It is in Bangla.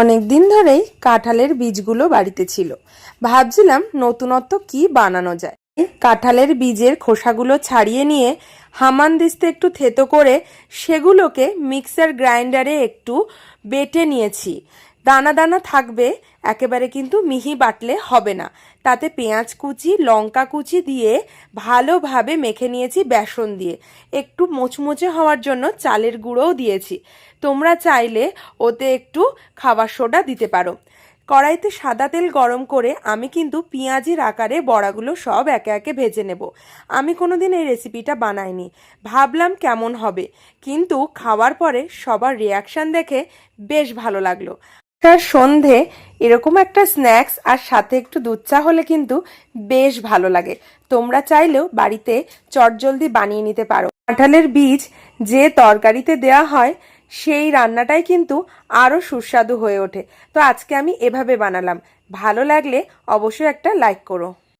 অনেক দিন ধরেই কাঁঠালের বীজগুলো বাড়িতে ছিল। ভাবছিলাম নতুনত্ব কি বানানো যায়। কাঁঠালের বীজের খোসাগুলো ছাড়িয়ে নিয়ে হামানদিস্তে একটু থেতো করে সেগুলোকে মিক্সার গ্রাইন্ডারে একটু বেটে নিয়েছি। দানা দানা থাকবে, একেবারে কিন্তু মিহি বাটলে হবে না। তাতে পেঁয়াজ কুচি, লঙ্কা কুচি দিয়ে ভালোভাবে মেখে নিয়েছি বেসন দিয়ে। একটু মোচমোচে হওয়ার জন্য চালের গুঁড়োও দিয়েছি। তোমরা চাইলে ওতে একটু খাবার সোডা দিতে পারো। কড়াইতে সাদা তেল গরম করে আমি কিন্তু পেঁয়াজির আকারে বড়াগুলো সব একে একে ভেজে নেব। আমি কোনোদিন এই রেসিপিটা বানাইনি। ভাবলাম কেমন হবে। কিন্তু খাওয়ার পরে সবার রিয়াকশান দেখে বেশ ভালো লাগল। তার সন্ধে, এরকম একটা স্ন্যাক্স আর সাথে একটু দুধ চা হলে কিন্তু বেশ ভালো লাগে। তোমরা চাইলেও বাড়িতে চটজলদি বানিয়ে নিতে পারো। কাঁঠালের বীজ যে তরকারিতে দেয়া হয়, সেই রান্নাটাই কিন্তু আরও সুস্বাদু হয়ে ওঠে। তো আজকে আমি এভাবে বানালাম। ভালো লাগলে অবশ্যই একটা লাইক করো।